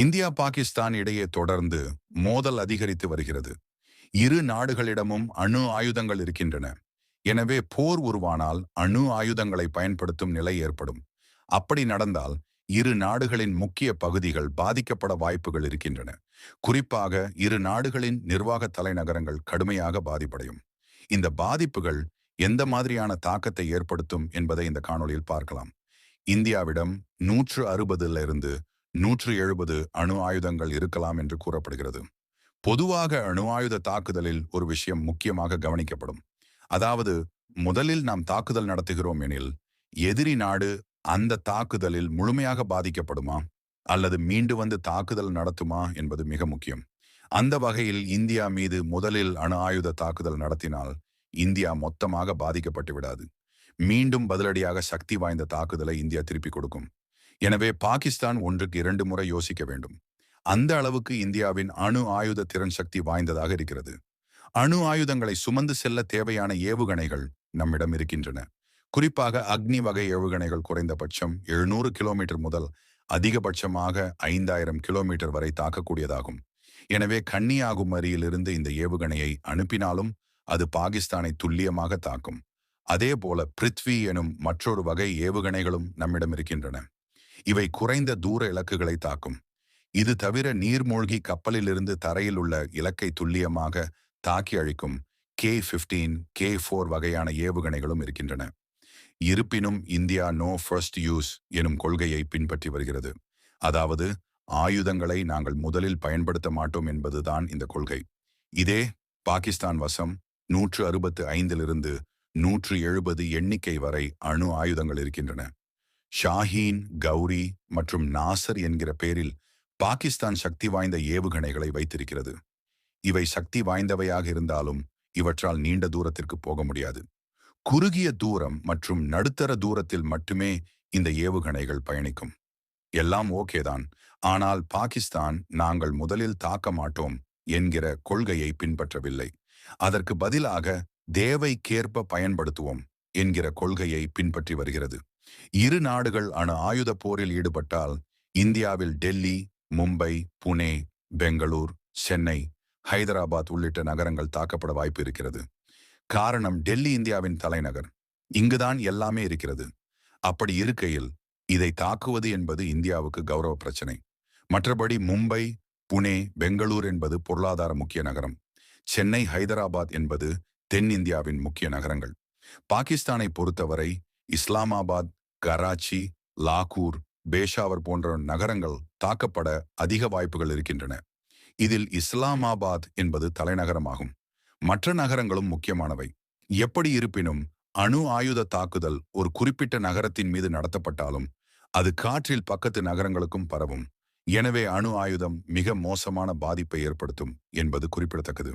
India Pakistan இடையே தொடர்ந்து மோதல் அதிகரித்து வருகிறது. இரு நாடுகளிடமும் அணு ஆயுதங்கள் இருக்கின்றன. எனவே போர் உருவானால் அணு ஆயுதங்களை பயன்படுத்தும் நிலை ஏற்படும். அப்படி நடந்தால் இரு நாடுகளின் முக்கிய பகுதிகள் பாதிக்கப்பட வாய்ப்புகள் இருக்கின்றன. குறிப்பாக இரு நாடுகளின் நிர்வாக தலைநகரங்கள் கடுமையாக பாதிப்படையும். இந்த பாதிப்புகள் எந்த மாதிரியான தாக்கத்தை ஏற்படுத்தும் என்பதை இந்த காணொளியில் பார்க்கலாம். இந்தியாவிடம் நூற்று அறுபதுல இருந்து நூற்று எழுபது அணு ஆயுதங்கள் இருக்கலாம் என்று கூறப்படுகிறது. பொதுவாக அணு ஆயுத தாக்குதலில் ஒரு விஷயம் முக்கியமாக கவனிக்கப்படும். அதாவது முதலில் நாம் தாக்குதல் நடத்துகிறோம் எனில் எதிரி நாடு அந்த தாக்குதலில் முழுமையாக பாதிக்கப்படுமா? அல்லது மீண்டு வந்து தாக்குதல் நடத்துமா என்பது மிக முக்கியம். அந்த வகையில் இந்தியா மீது முதலில் அணு ஆயுத தாக்குதல் நடத்தினால் இந்தியா மொத்தமாக பாதிக்கப்பட்டு விடாது. மீண்டும் பதிலடியாக சக்தி வாய்ந்த தாக்குதலை இந்தியா திருப்பிக் கொடுக்கும். எனவே பாகிஸ்தான் ஒன்றுக்கு இரண்டு முறை யோசிக்க வேண்டும். அந்த அளவுக்கு இந்தியாவின் அணு ஆயுத திறன் சக்தி வாய்ந்ததாக இருக்கிறது. அணு ஆயுதங்களை சுமந்து செல்ல தேவையான ஏவுகணைகள் நம்மிடம் இருக்கின்றன. குறிப்பாக அக்னி வகை ஏவுகணைகள் குறைந்தபட்சம் எழுநூறு கிலோமீட்டர் முதல் அதிகபட்சமாக ஐந்தாயிரம் கிலோமீட்டர் வரை தாக்கக்கூடியதாகும். எனவே கன்னியாகுமரியிலிருந்து இந்த ஏவுகணையை அனுப்பினாலும் அது பாகிஸ்தானை துல்லியமாக தாக்கும். அதே போல பிருத்வி எனும் மற்றொரு வகை ஏவுகணைகளும் நம்மிடம் இருக்கின்றன. இவை குறைந்த தூர இலக்குகளை தாக்கும். இது தவிர நீர்மூழ்கி கப்பலிலிருந்து தரையில் உள்ள இலக்கை துல்லியமாக தாக்கி அழிக்கும். கே பிப்டீன் கே ஃபோர் வகையான ஏவுகணைகளும் இருக்கின்றன. இருப்பினும் இந்தியா நோ ஃபர்ஸ்ட் யூஸ் எனும் கொள்கையை பின்பற்றி வருகிறது. அதாவது ஆயுதங்களை நாங்கள் முதலில் பயன்படுத்த மாட்டோம் என்பதுதான் இந்த கொள்கை. இதே பாகிஸ்தான் வசம் நூற்று அறுபத்து ஐந்திலிருந்து நூற்று எழுபது எண்ணிக்கை வரை அணு ஆயுதங்கள் இருக்கின்றன. ஷாஹீன் கௌரி மற்றும் நாசர் என்கிற பேரில் பாகிஸ்தான் சக்தி வாய்ந்த ஏவுகணைகளை வைத்திருக்கிறது. இவை சக்தி வாய்ந்தவையாக இருந்தாலும் இவற்றால் நீண்ட தூரத்திற்கு போக முடியாது. குறுகிய தூரம் மற்றும் நடுத்தர தூரத்தில் மட்டுமே இந்த ஏவுகணைகள் பயணிக்கும். எல்லாம் ஓகேதான் ஆனால் பாகிஸ்தான் நாங்கள் முதலில் தாக்க மாட்டோம் என்கிற கொள்கையை பின்பற்றவில்லை. அதற்கு பதிலாக தேவைக்கேற்ப பயன்படுத்துவோம். என்கிற கொள்கையை பின்பற்றி வருகிறது. இரு நாடுகள் அணு ஆயுத போரில் ஈடுபட்டால் இந்தியாவில் டெல்லி மும்பை புனே பெங்களூர் சென்னை ஹைதராபாத் உள்ளிட்ட நகரங்கள் தாக்கப்பட வாய்ப்பு இருக்கிறது. காரணம் டெல்லி இந்தியாவின் தலைநகர். இங்குதான் எல்லாமே இருக்கிறது. அப்படி இருக்கையில் இதை தாக்குவது என்பது இந்தியாவுக்கு கௌரவ பிரச்சனை. மற்றபடி மும்பை புனே பெங்களூர் என்பது பொருளாதார முக்கிய நகரம். சென்னை ஹைதராபாத் என்பது தென்னிந்தியாவின் முக்கிய நகரங்கள். பாகிஸ்தானை பொறுத்தவரை இஸ்லாமாபாத் கராச்சி லாகூர் பேஷாவர் போன்ற நகரங்கள் தாக்கப்பட அதிக வாய்ப்புகள் இருக்கின்றன. இதில் இஸ்லாமாபாத் என்பது தலைநகரமாகும். மற்ற நகரங்களும் முக்கியமானவை. எப்படி இருப்பினும் அணு ஆயுத தாக்குதல் ஒரு குறிப்பிட்ட நகரத்தின் மீது நடத்தப்பட்டாலும் அது காற்றில் பக்கத்து நகரங்களுக்கும் பரவும். எனவே அணு ஆயுதம் மிக மோசமான பாதிப்பை ஏற்படுத்தும் என்பது குறிப்பிடத்தக்கது.